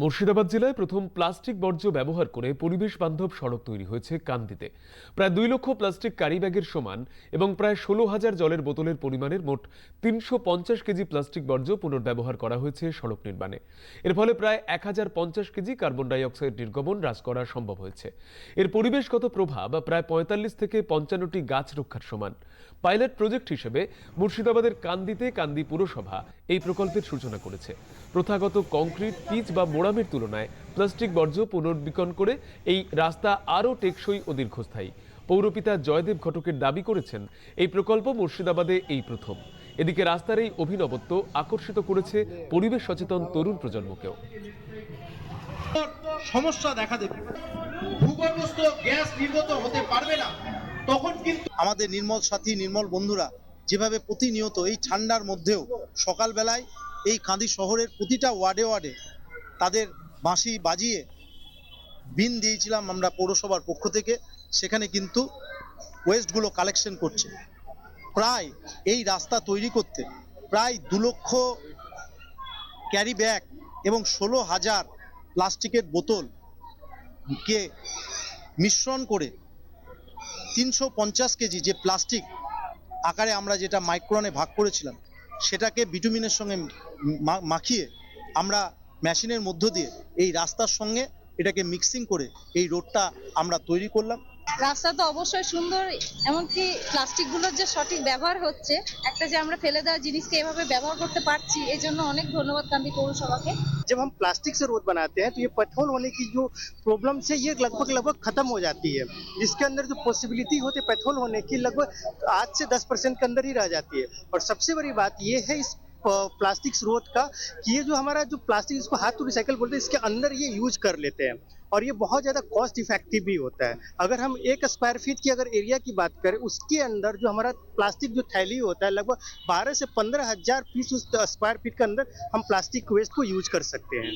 মুর্শিদাবাদ জেলায় প্রথম প্লাস্টিক বর্জ্য ব্যবহার করে পরিবেশ বান্ধব সড়ক তৈরি হয়েছে কান্দিতে। প্রায় দুই লক্ষ প্লাস্টিক ক্যারি ব্যাগের সমান এবং প্রায় ষোলো হাজার জলের বোতলের পরিমাণের মোট তিনশো পঞ্চাশ কেজি প্লাস্টিক বর্জ্য পুনর্ব্যবহার করা হয়েছে সড়ক নির্মাণে। এর ফলে প্রায় এক হাজার পঞ্চাশ কেজি কার্বন ডাই অক্সাইড নির্গমন হ্রাস করা সম্ভব হয়েছে। এর পরিবেশগত প্রভাব প্রায় পঁয়তাল্লিশ থেকে পঞ্চান্নটি গাছ রক্ষার সমান। পাইলট প্রজেক্ট হিসেবে মুর্শিদাবাদের কান্দিতে কান্দি পুরসভা এই প্রকল্পের সূচনা করেছে। প্রথাগত কংক্রিট, পিচ বা মোড়ামের তুলনায় প্লাস্টিক বর্জ্য পুনর্বিকন করে এই রাস্তা আরও টেকসই ও দীর্ঘস্থায়ী। পৌরপিতা জয়দেব ঘটকের দাবি করেছেন, এই প্রকল্প মুর্শিদাবাদে এই প্রথম। এদিকে রাস্তার এই অভিনবত্ব আকর্ষিত করেছে পরিবেশ সচেতন তরুণ প্রজন্মকেও। সমস্যা দেখা দেবে। ভূগর্ভস্থ গ্যাস নির্গত হতে পারবে না। তখন কিন্তু আমাদের নির্মল সাথী, নির্মল বন্ধুরা যেভাবে প্রতিনিয়ত এই ঠান্ডার মধ্যেও সকালবেলায় এই কাঁদি শহরের প্রতিটা ওয়ার্ডে ওয়ার্ডে তাদের বাঁশি বাজিয়ে বিন দিয়েছিলাম আমরা পৌরসভার পক্ষ থেকে। সেখানে কিন্তু ওয়েস্টগুলো কালেকশন করছে। প্রায় এই রাস্তা তৈরি করতে প্রায় দু লক্ষ ক্যারি ব্যাগ এবং ষোলো হাজার প্লাস্টিকের বোতল কে মিশ্রণ করে তিনশো পঞ্চাশ কেজি যে প্লাস্টিক আকারে আমরা যেটা মাইক্রনে ভাগ করেছিলাম, সেটাকে বিটুমিনের সঙ্গে মাখিয়ে আমরা মেশিনের মধ্য দিয়ে এই রাস্তার সঙ্গে এটাকে মিক্সিং করে এই রোডটা আমরা তৈরি করলাম রাস্তা তো অবশ্যই সুন্দর এমনকি প্লাস্টিকগুলোর যে সঠিক ব্যবহার হচ্ছে একটা যে আমরা ফেলে দেওয়া জিনিসকে এভাবে ব্যবহার করতে পারছি এই জন্য অনেক ধন্যবাদ কান্দি পৌরসভাকে जब हम प्लास्टिक से रोड बनाते हैं तो ये पथोल होने की जो प्रॉब्लम है ये लगभग लगभग खत्म हो जाती है इसके अंदर जो पॉसिबिलिटी होती है पथोल होने की लगभग आठ से दस परसेंट के अंदर ही रह जाती है और सबसे बड़ी बात ये है इस प्लास्टिक स्रोत का, कि ये जो हमारा जो प्लास्टिक इसको हाथ टू रिसाइकल बोलते हैं, इसके अंदर ये यूज़ कर लेते हैं। और ये बहुत ज़्यादा कॉस्ट इफ़ेक्टिव भी होता है। अगर हम एक स्क्वायर फीट की अगर एरिया की बात करें, उसके अंदर जो हमारा प्लास्टिक जो थैली होता है, लगभग बारह से पंद्रह हज़ार पीस उस स्क्वायर फीट के अंदर हम प्लास्टिक वेस्ट को यूज़ कर सकते हैं।